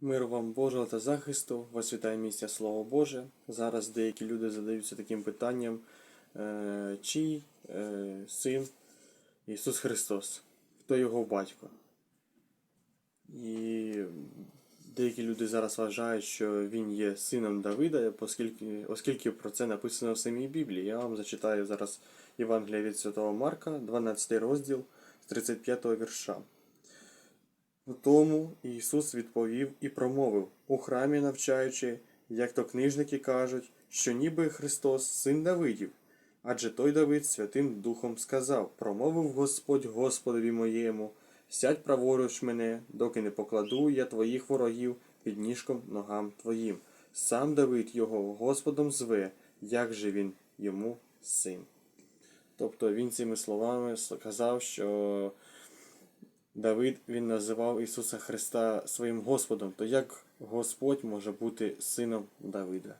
Мир вам Божого та захисту, вас вітає місця Слово Боже. Зараз деякі люди задаються таким питанням, е, чий е, син Ісус Христос, хто його батько. І деякі люди зараз вважають, що він є сином Давида, оскільки, оскільки про це написано в самій Біблії. Я вам зачитаю зараз Євангелія від Святого Марка, 12 розділ з 35 вірша. Тому Ісус відповів і промовив, у храмі навчаючи, як то книжники кажуть, що ніби Христос син Давидів. Адже той Давид Святим Духом сказав: промовив Господь Господові моєму, сядь праворуч мене, доки не покладу я твоїх ворогів під ніжком ногам твоїм. Сам Давид його Господом зве, як же він йому син. Тобто він цими словами сказав, що Давид він називав Ісуса Христа своїм Господом, то як Господь може бути сином Давида?